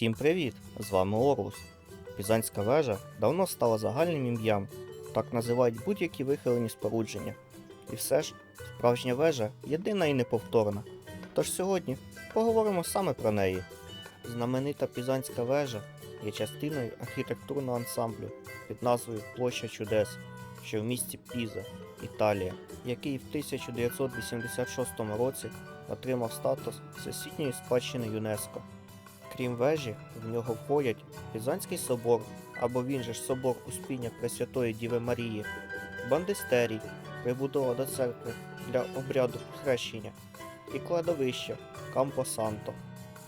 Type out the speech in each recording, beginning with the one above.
Всім привіт! З вами Орус. Пізанська вежа давно стала загальним ім'ям, так називають будь-які вихилені спорудження. І все ж, справжня вежа єдина і неповторна. Тож сьогодні поговоримо саме про неї. Знаменита Пізанська вежа є частиною архітектурного ансамблю під назвою Площа чудес, що в місті Піза, Італія, який в 1986 році отримав статус Всесвітньої спадщини ЮНЕСКО. Крім вежі, в нього входять Пізанський собор, або він же ж собор Успіння Пресвятої Діви Марії, Бандистерій, прибудова до церкви для обряду хрещення, і кладовище Кампо Санто.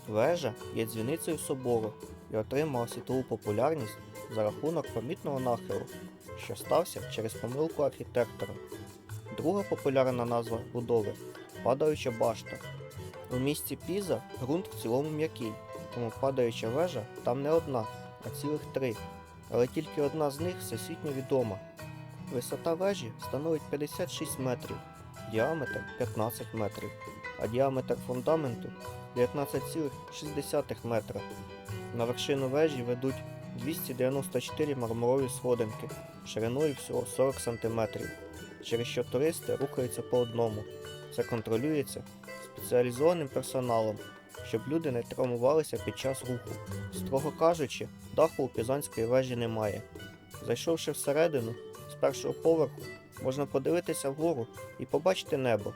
Вежа є дзвіницею собору і отримала світову популярність за рахунок помітного нахилу, що стався через помилку архітектора. Друга популярна назва будови падаюча башта. У місті Піза ґрунт в цілому м'який, тому падаюча вежа там не одна, а цілих три, але тільки одна з них всесвітньо відома. Висота вежі становить 56 метрів, діаметр 15 метрів, а діаметр фундаменту 19,6 метра. На вершину вежі ведуть 294 мармурові сходинки шириною всього 40 см, через що туристи рухаються по одному. Це контролюється спеціалізованим персоналом, щоб люди не травмувалися під час руху. Строго кажучи, даху у Пізанської вежі немає. Зайшовши всередину, з першого поверху можна подивитися вгору і побачити небо.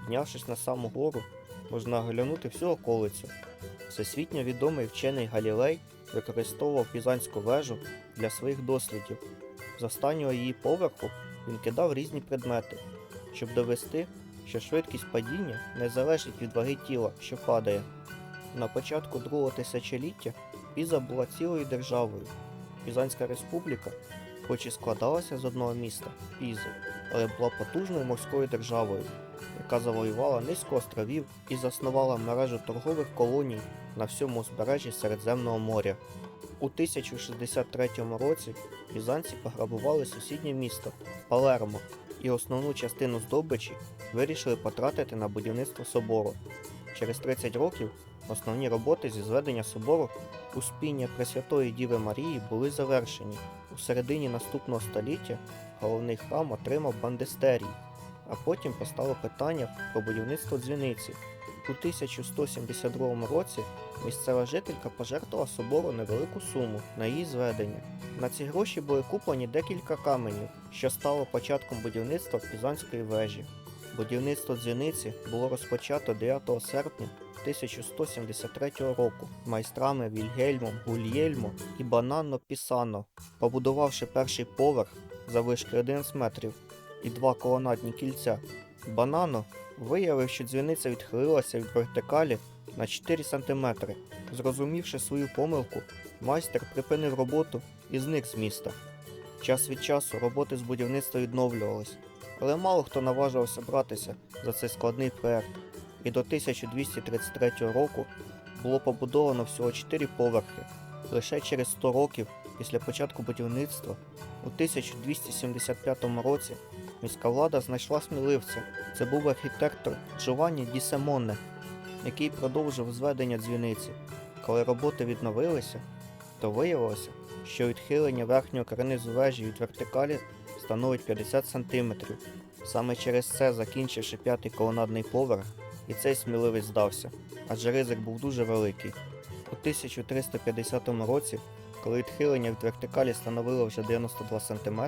Піднявшись на саму гору, можна оглянути всю околицю. Всесвітньо відомий вчений Галілей використовував Пізанську вежу для своїх дослідів. З останнього її поверху він кидав різні предмети, щоб довести, що швидкість падіння не залежить від ваги тіла, що падає. На початку другого тисячоліття Піза була цілою державою. Пізанська республіка, хоч і складалася з одного міста Пізи, але була потужною морською державою, яка завоювала низку островів і заснувала мережу торгових колоній на всьому узбережжі Середземного моря. У 1063 році пізанці пограбували сусіднє місто Палермо і основну частину здобичі вирішили потратити на будівництво собору. Через 30 років основні роботи зі зведення собору Успіння Пресвятої Діви Марії були завершені. У середині наступного століття головний храм отримав бандистерій, а потім постало питання про будівництво дзвіниці. У 1172 році місцева жителька пожертвувала собору невелику суму на її зведення. На ці гроші були куплені декілька каменів, що стало початком будівництва Пізанської вежі. Будівництво дзвіниці було розпочато 9 серпня 1173 року майстрами Вільгельмом Гульєльмо і Бананно Пісано, побудувавши перший поверх заввишки 11 метрів і два колонадні кільця. Банано виявив, що дзвіниця відхилилася від вертикалі на 4 см. Зрозумівши свою помилку, майстер припинив роботу і зник з міста. Час від часу роботи з будівництва відновлювались, але мало хто наважувався братися за цей складний проект, і до 1233 року було побудовано всього 4 поверхи. Лише через 100 років після початку будівництва у 1275 році міська влада знайшла сміливця. Це був архітектор Джованні Ді Семоне, який продовжив зведення дзвіниці. Коли роботи відновилися, то виявилося, що відхилення верхнього карнизу вежі від вертикалі становить 50 см. Саме через це, закінчивши п'ятий колонадний поверх, і цей сміливець здався, адже ризик був дуже великий. У 1350 році, коли відхилення від вертикалі становило вже 92 см,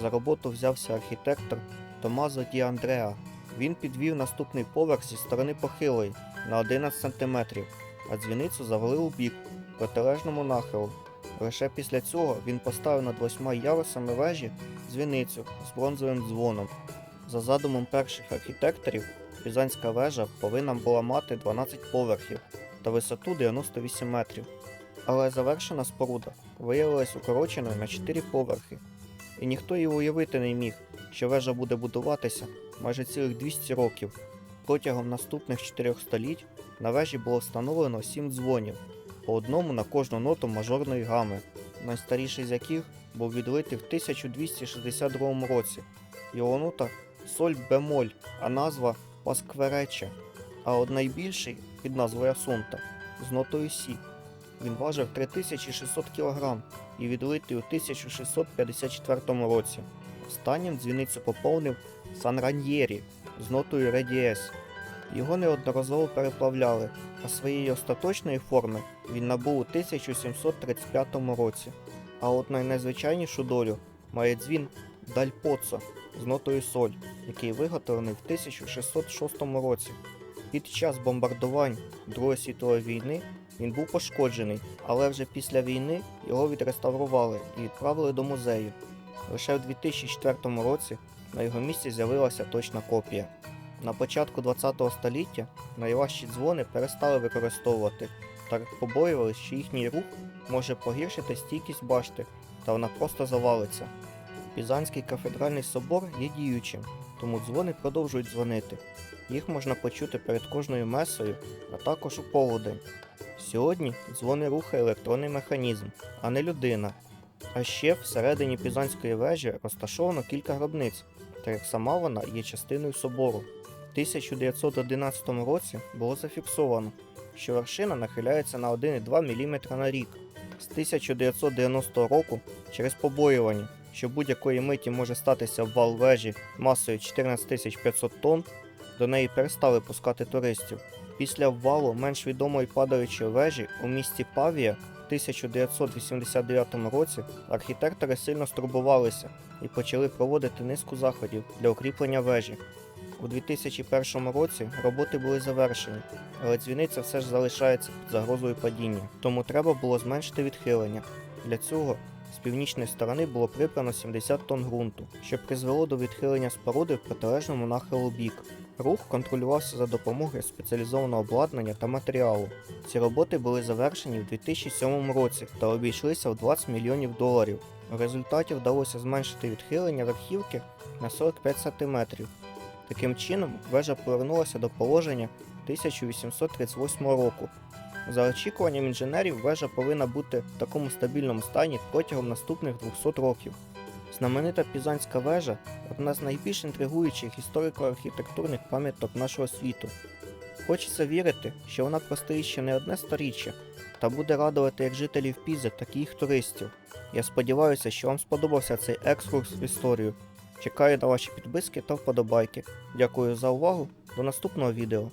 за роботу взявся архітектор Томазо Ді Андреа. Він підвів наступний поверх зі сторони похилої на 11 см, а дзвіницю завели у бік протилежному нахилу. Лише після цього він поставив над восьма ярусами вежі дзвіницю з бронзовим дзвоном. За задумом перших архітекторів, Пізанська вежа повинна була мати 12 поверхів та висоту 98 метрів. Але завершена споруда виявилась укороченою на 4 поверхи, і ніхто і уявити не міг, що вежа буде будуватися майже цілих 200 років. Протягом наступних 4 століть на вежі було встановлено 7 дзвонів, по одному на кожну ноту мажорної гами, найстаріший з яких був відлитий в 1262 році. Його нота соль бемоль, а назва паскверече, а от найбільший під назвою Асунта з нотою Сі. він важив 3600 кг і відлитий у 1654 році. Останнім дзвіницю поповнив Сан Раньєрі з нотою Редіес. Його неодноразово переплавляли, а своєї остаточної форми він набув у 1735 році. А от найнезвичайнішу долю має дзвін Даль Поцо з нотою соль, який виготовлений в 1606 році. Під час бомбардувань Другої світової війни він був пошкоджений, але вже після війни його відреставрували і відправили до музею. Лише в 2004 році на його місці з'явилася точна копія. На початку ХХ століття найважчі дзвони перестали використовувати, так як побоювалися, що їхній рух може погіршити стійкість башти, та вона просто завалиться. Пізанський кафедральний собор є діючим, тому дзвони продовжують дзвонити. Їх можна почути перед кожною месою, а також у полудень. Сьогодні дзвони рухає електронний механізм, а не людина. А ще всередині Пізанської вежі розташовано кілька гробниць, так як сама вона є частиною собору. В 1911 році було зафіксовано, що вершина нахиляється на 1,2 мм на рік. З 1990 року через побоювання, що будь-якої миті може статися обвал вежі масою 14 500 тонн, до неї перестали пускати туристів. Після обвалу менш відомої падаючої вежі у місті Павія в 1989 році архітектори сильно стурбувалися і почали проводити низку заходів для укріплення вежі. У 2001 році роботи були завершені, але дзвіниця все ж залишається під загрозою падіння, тому треба було зменшити відхилення. Для цього з північної сторони було прибрано 70 тонн ґрунту, що призвело до відхилення споруди в протилежному нахилу бік. Рух контролювався за допомогою спеціалізованого обладнання та матеріалу. Ці роботи були завершені в 2007 році та обійшлися в 20 мільйонів доларів. В результаті вдалося зменшити відхилення верхівки на 45 см. Таким чином, вежа повернулася до положення 1838 року. За очікуванням інженерів, вежа повинна бути в такому стабільному стані протягом наступних 200 років. Знаменита Пізанська вежа одна з найбільш інтригуючих історико-архітектурних пам'яток нашого світу. Хочеться вірити, що вона простоїть ще не одне сторіччя та буде радувати як жителів Пізи, так і їх туристів. Я сподіваюся, що вам сподобався цей екскурс в історію. Чекаю на ваші підписки та вподобайки. Дякую за увагу. До наступного відео.